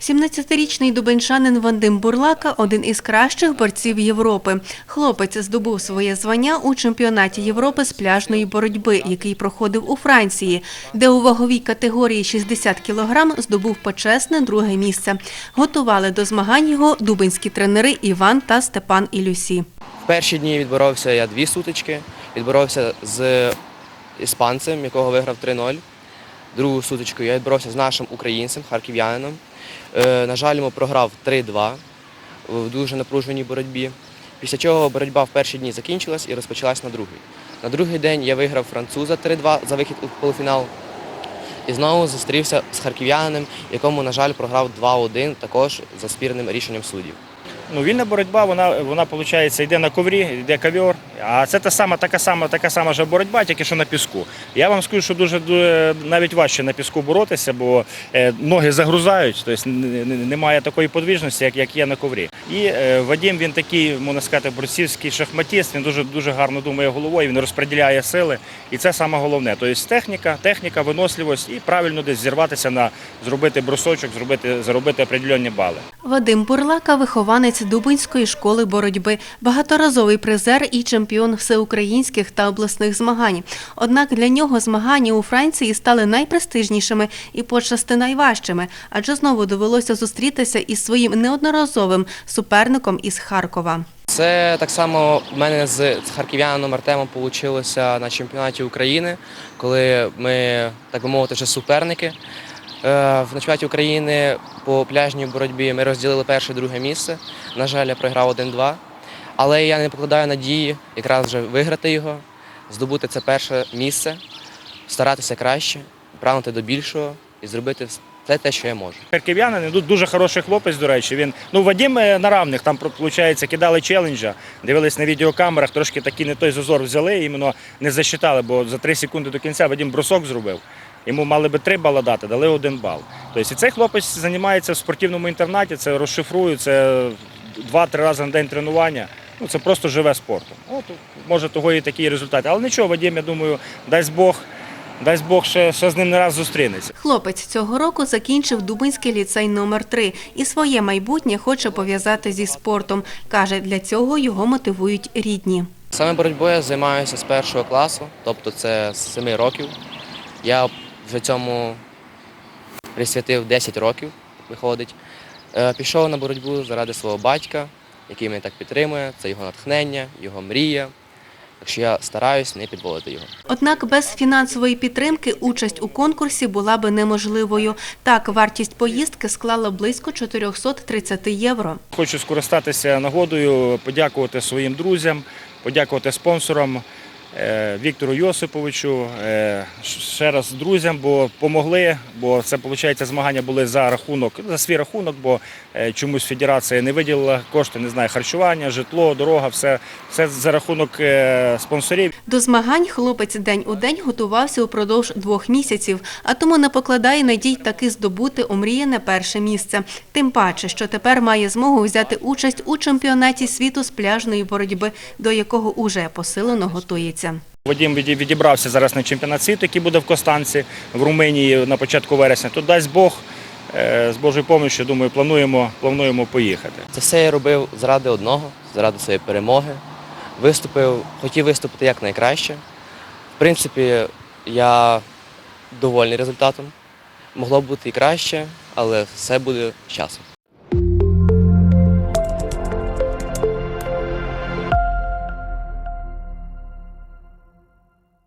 17-річний дубенчанин Вадим Бурлака – один із кращих борців Європи. Хлопець здобув своє звання у чемпіонаті Європи з пляжної боротьби, який проходив у Франції, де у ваговій категорії 60 кілограм здобув почесне друге місце. Готували до змагань його дубенські тренери Іван та Степан Ілюсі. В перші дні відборовся я дві сутички, відборовся з іспанцем, якого виграв 3-0. Другу сутичку я відборовся з нашим українцем, харків'янином. Е, На жаль, йому програв 3-2 в дуже напруженій боротьбі. Після чого боротьба в перші дні закінчилась і розпочалась на другий. На другий день я виграв француза 3-2 за вихід у полуфінал. І знову зустрівся з харків'яниним, якому, на жаль, програв 2-1 також за спірним рішенням суддів. Ну, вільна боротьба, вона, вона виходить, йде на коврі, йде ковер. А це та сама, така сама, така сама ж боротьба, тільки що на піску. Я вам скажу, що дуже, навіть важче на піску боротися, бо е, ноги загрузають, тобто немає такої подвижності, як, як є на коврі. І е, Вадим, він такий, можна сказати, борцівський шахматіст, він дуже, дуже гарно думає головою, він розподіляє сили. І це саме головне. Тобто техніка, техніка, виносливість і правильно десь зірватися на зробити брусочок, зробити, заробити определенні бали. Вадим Бурлака – вихованець Дубинської школи боротьби, багаторазовий призер і чемпіон всеукраїнських та обласних змагань. Однак для нього змагання у Франції стали найпрестижнішими і почасти найважчими, адже знову довелося зустрітися із своїм неодноразовим суперником із Харкова. Це так само в мене з харків'янином Артемом вийшло на чемпіонаті України, коли ми, так би мовити, вже суперники. Е, В чемпіонаті України по пляжній боротьбі ми розділили перше і друге місце. На жаль, я програв 1-2. Але я не покладаю надії якраз вже виграти його, здобути це перше місце, старатися краще, прагнути до більшого і зробити все те, що я можу. Харків'янин ну, дуже хороший хлопець, до речі. Він ну Вадим е, на равних там виходить, кидали челенджа, дивились на відеокамерах, трошки такий не той зазор взяли, іменно не засчитали, бо за 3 секунди до кінця Вадим бросок зробив. Йому мали би 3 бали дати, дали один бал. Тобто і цей хлопець займається в спортивному інтернаті, це розшифрує, це 2-3 рази на день тренування. Ну, це просто живе спортом. От, може, того і такі результати. Але нічого, Вадим, я думаю, дасть Бог, дасть Бог ще, ще з ним не раз зустрінеться. Хлопець цього року закінчив Дубинський ліцей номер 3 і своє майбутнє хоче пов'язати зі спортом. Каже, для цього його мотивують рідні. Саме боротьбою я займаюся з першого класу, тобто це з 7 років. Я вже цьому присвятив 10 років, виходить. Е, Пішов на боротьбу заради свого батька, який мене так підтримує. Це його натхнення, його мрія. Так що я стараюсь не підводити його. Однак без фінансової підтримки участь у конкурсі була би неможливою. Так, вартість поїздки склала близько 430 євро. Хочу скористатися нагодою, подякувати своїм друзям, подякувати спонсорам Віктору Йосиповичу, е, ще раз друзям, бо помогли, бо це виходить, змагання були за рахунок, за свій рахунок, бо е, чомусь федерація не виділила кошти, не знаю, харчування, житло, дорога, все, все за рахунок е, спонсорів. До змагань хлопець день у день готувався упродовж двох місяців, а тому не покладає надій таки здобути омріяне перше місце. Тим паче, що тепер має змогу взяти участь у чемпіонаті світу з пляжної боротьби, до якого уже посилено готується. Вадим віді- відібрався зараз на чемпіонат світу, який буде в Костанці в Румунії на початку вересня. Тут дасть Бог е, з Божою допомогою, думаю, плануємо, плануємо поїхати. Це все я робив заради одного, заради своєї перемоги. Виступив, хотів виступити якнайкраще. В принципі, я довольний результатом. Могло б бути і краще, але все буде з часом.